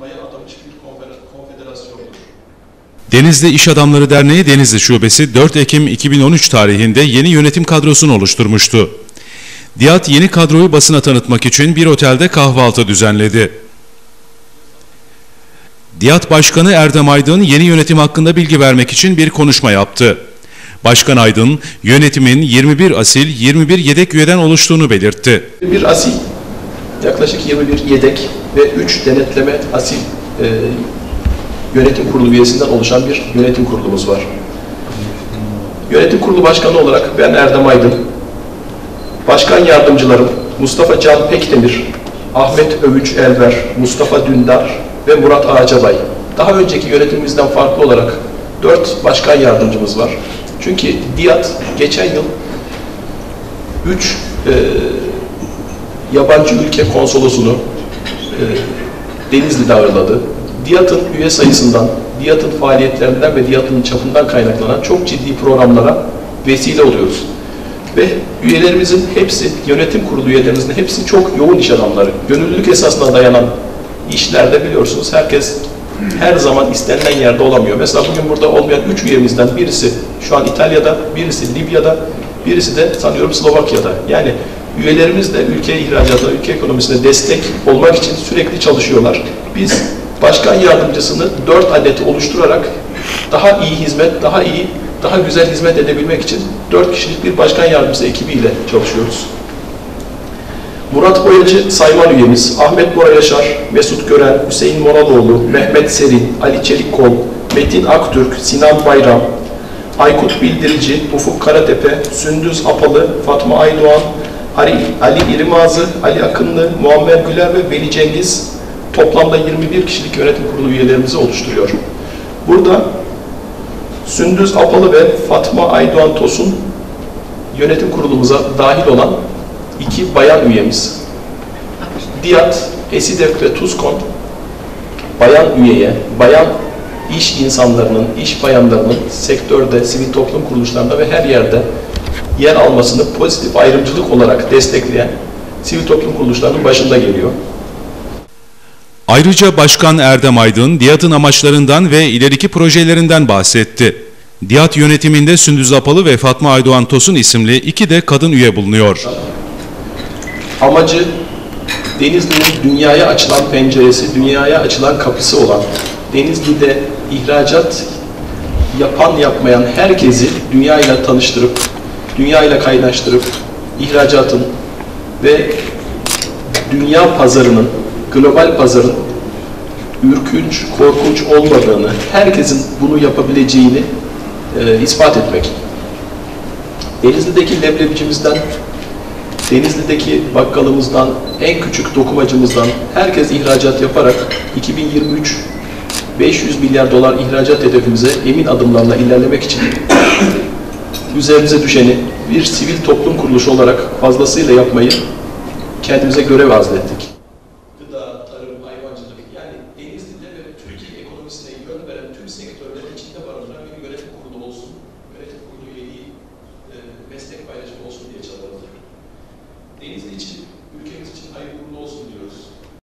kurulmaya adamış bir konfederasyondur. Denizli İş Adamları Derneği Denizli Şubesi 4 Ekim 2013 tarihinde yeni yönetim kadrosunu oluşturmuştu. Diyat yeni kadroyu basına tanıtmak için bir otelde kahvaltı düzenledi. Diyat Başkanı Erdem Aydın yeni yönetim hakkında bilgi vermek için bir konuşma yaptı. Başkan Aydın, yönetimin 21 asil, 21 yedek üyeden oluştuğunu belirtti. Bir asil, yaklaşık 21 yedek ve 3 denetleme asil e, yönetim kurulu üyesinden oluşan bir yönetim kurulumuz var. Yönetim kurulu başkanı olarak ben Erdem Aydın, başkan yardımcılarım Mustafa Can Pekdemir, Ahmet Övüç Elver, Mustafa Dündar ve Murat Ağacabay. Daha önceki yönetimimizden farklı olarak 4 başkan yardımcımız var. Çünkü DİAT geçen yıl 3 yabancı ülke konsolosunu e, Denizli'de ağırladı. DİAT'ın üye sayısından, DİAT'ın faaliyetlerinden ve DİAT'ın çapından kaynaklanan çok ciddi programlara vesile oluyoruz. Ve üyelerimizin hepsi, yönetim kurulu üyelerimizin hepsi çok yoğun iş adamları. Gönüllülük esasına dayanan işlerde biliyorsunuz herkes her zaman istenilen yerde olamıyor. Mesela bugün burada olmayan üç üyemizden birisi şu an İtalya'da, birisi Libya'da, birisi de sanıyorum Slovakya'da. Yani üyelerimiz de ülke ihracatına, ülke ekonomisine destek olmak için sürekli çalışıyorlar. Biz başkan yardımcısını dört adet oluşturarak daha iyi hizmet, daha iyi, daha güzel hizmet edebilmek için dört kişilik bir başkan yardımcısı ekibiyle çalışıyoruz. Murat Boyacı sayman üyemiz, Ahmet Bora Yaşar, Mesut Gören, Hüseyin Moraloğlu, Mehmet Serin, Ali Çelikkol, Metin Aktürk, Sinan Bayram, Aykut Bildirici, Ufuk Karatepe, Sündüz Apalı, Fatma Aydoğan, Ali, Ali İrimazı, Ali Akınlı, Muammer Güler ve Veli Cengiz toplamda 21 kişilik yönetim kurulu üyelerimizi oluşturuyor. Burada Sündüz Apalı ve Fatma Aydoğan Tosun yönetim kurulumuza dahil olan iki bayan üyemiz. DİAT, ESİDEF ve TUSKON bayan üyeye, bayan iş insanlarının, iş bayanlarının sektörde, sivil toplum kuruluşlarında ve her yerde yer almasını pozitif ayrımcılık olarak destekleyen sivil toplum kuruluşlarının başında geliyor. Ayrıca Başkan Erdem Aydın, Diyat'ın amaçlarından ve ileriki projelerinden bahsetti. Diyat yönetiminde Sündüz Apalı ve Fatma Aydoğan Tosun isimli iki de kadın üye bulunuyor. Amacı Denizli'nin dünyaya açılan penceresi, dünyaya açılan kapısı olan, Denizli'de ihracat yapan yapmayan herkesi dünyayla tanıştırıp, dünyayla kaynaştırıp, ihracatın ve dünya pazarının, global pazarın ürkünç, korkunç olmadığını, herkesin bunu yapabileceğini e, ispat etmek. Denizli'deki leblebicimizden, Denizli'deki bakkalımızdan, en küçük dokumacımızdan herkes ihracat yaparak 2023 500 milyar dolar ihracat hedefimize emin adımlarla ilerlemek için üzerimize düşeni bir sivil toplum kuruluşu olarak fazlasıyla yapmayı kendimize görev azlettik. Gıda, tarım, hayvancılık yani Denizli'de ve Türkiye ekonomisine yön veren tüm sektörleri